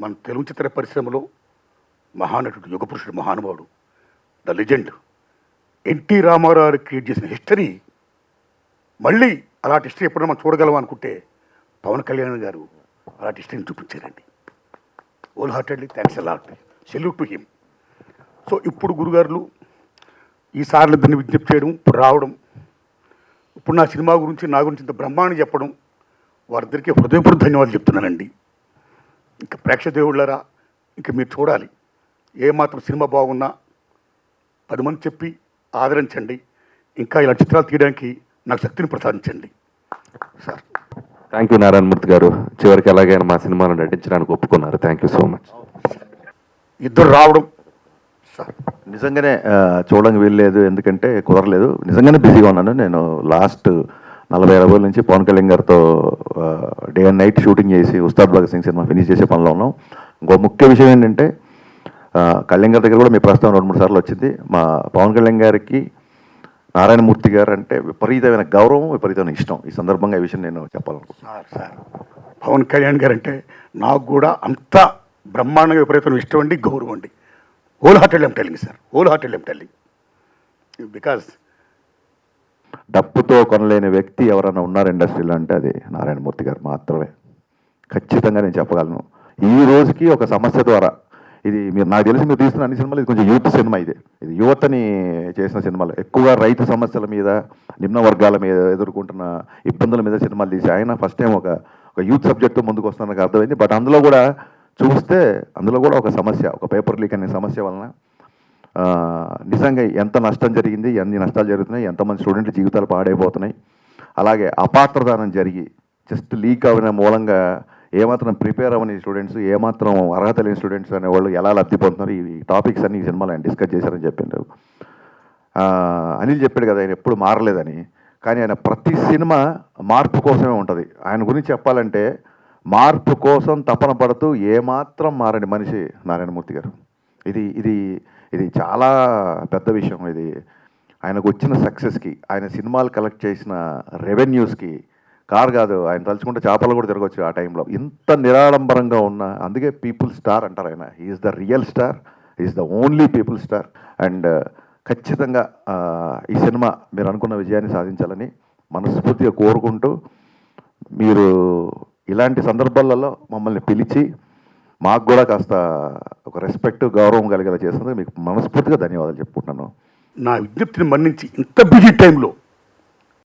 మన తెలుగు చిత్ర పరిశ్రమలో మహానటుడు యుగపురుషుడు మహానుభావుడు the legend NT Ramarao create చేసిన హిస్టరీ మళ్ళీ అలాంటి హిస్టరీ ఎప్పుడైనా మనం చూడగలం అనుకుంటే పవన్ కళ్యాణ్ గారు అలాంటి హిస్టరీని చూపించారండి. Whole heartedly thanks a lot salute to him so ఇప్పుడు గురుగారులు ఈసార్లు దాన్ని విజ్ఞప్తి చేయడం ఇప్పుడు రావడం ఇప్పుడు నా సినిమా గురించి నా గురించి ఇంత బ్రహ్మాండం చెప్పడం వారిద్దరికీ హృదయపూర్వక ధన్యవాదాలు చెప్తున్నానండి. ఇంకా ప్రేక్షక దేవుళ్ళరా ఇంకా మీరు చూడాలి. ఏమాత్రం సినిమా బాగున్నా పది మంది చెప్పి ఆదరించండి. ఇంకా ఇలా చిత్రాలు తీయడానికి నాకు శక్తిని ప్రసాదించండి. సార్. థ్యాంక్ యూ నారాయణమూర్తి గారు. చివరికి ఎలాగైనా మా సినిమాలో నటించడానికి ఒప్పుకున్నారు. Thank you so much. ఇద్దరు రావడం. సార్. నిజంగానే చూడడానికి వీల్లేదు. ఎందుకంటే కుదరలేదు. నిజంగానే బిజీగా ఉన్నాను. నేను లాస్ట్ నలభై యాభై రోజుల నుంచి పవన్ కళ్యాణ్ గారితో డే అండ్ నైట్ షూటింగ్ చేసి ఉస్తాద్ భగత్ సింగ్ సినిమా ఫినిష్ చేసే పనిలో ఉన్నాం. ఇంకో ముఖ్య విషయం ఏంటంటే కళ్యాణ్ గారి దగ్గర కూడా మీ ప్రస్తావన రెండు మూడు సార్లు వచ్చింది. మా పవన్ కళ్యాణ్ గారికి నారాయణమూర్తి గారు అంటే విపరీతమైన గౌరవం విపరీతమైన ఇష్టం. ఈ సందర్భంగా ఈ విషయం నేను చెప్పాలనుకుంటున్నాను. సార్ సార్ పవన్ కళ్యాణ్ గారు అంటే నాకు కూడా అంత బ్రహ్మాండంగా విపరీతం ఇష్టం అండి గౌరవం అండి. Whole hearted am telling sir whole hearted am telling. Because డప్పుతో కొనలేని వ్యక్తి ఎవరైనా ఉన్నారు ఇండస్ట్రీలో అంటే అది నారాయణమూర్తి గారు మాత్రమే. ఖచ్చితంగా నేను చెప్పగలను. ఈ రోజుకి ఒక సమస్య ద్వారా ఇది మీరు నాకు తెలిసి మీరు తీస్తున్న అన్ని సినిమాలు ఇది కొంచెం యూత్ సినిమా ఇది. ఇది యువతని చేసిన సినిమాలు. ఎక్కువగా రైతు సమస్యల మీద నిమ్న వర్గాల మీద ఎదుర్కొంటున్న ఇబ్బందుల మీద సినిమాలు తీసి ఆయన ఫస్ట్ టైం ఒక ఒక యూత్ సబ్జెక్టు ముందుకు వస్తున్న నాకు అర్థమైంది. బట్ అందులో కూడా చూస్తే అందులో కూడా ఒక సమస్య ఒక పేపర్ లీక్ అనే సమస్య వలన నిజంగా ఎంత నష్టం జరిగింది ఎన్ని నష్టాలు జరుగుతున్నాయి ఎంతమంది స్టూడెంట్ జీవితాలు పాడైపోతున్నాయి. అలాగే అపాత్రదానం జరిగి జస్ట్ లీక్ అవిన మూలంగా ఏమాత్రం ప్రిపేర్ అవ్వని స్టూడెంట్స్ ఏమాత్రం అర్హత లేని స్టూడెంట్స్ అనేవాళ్ళు ఎలా లబ్ధి పొందుతున్నారు? ఈ టాపిక్స్ అన్ని ఈ సినిమాలో ఆయన డిస్కస్ చేశారని చెప్పిండ్రు అనిల్ చెప్పాడు కదా ఆయన ఎప్పుడు మారలేదని. కానీ ఆయన ప్రతి సినిమా మార్పు కోసమే ఉంటుంది. ఆయన గురించి చెప్పాలంటే మార్పు కోసం తపన పడుతూ ఏమాత్రం మారని మనిషి నారాయణమూర్తి గారు. ఇది ఇది ఇది చాలా పెద్ద విషయం ఇది. ఆయనకు వచ్చిన సక్సెస్కి ఆయన సినిమాలు కలెక్ట్ చేసిన రెవెన్యూస్కి కార్ కాదు ఆయన తలుచుకుంటే చేపలు కూడా తిరగచ్చు ఆ టైంలో ఇంత నిరాడంబరంగా ఉన్న అందుకే పీపుల్ స్టార్ అంటారు ఆయన. Is the real star is the only people star and ఖచ్చితంగా ఈ సినిమా మీరు అనుకున్న విజయాన్ని సాధించాలని మనస్ఫూర్తిగా కోరుకుంటూ మీరు ఇలాంటి సందర్భాలలో మమ్మల్ని పిలిచి మాకు కూడా కాస్త ఒక రెస్పెక్ట్ గౌరవం కలిగేలా చేసినందుకు మీకు మనస్ఫూర్తిగా ధన్యవాదాలు చెప్పుకుంటున్నాను. నా విజ్ఞప్తిని మన్నించి ఇంత బిజీ టైంలో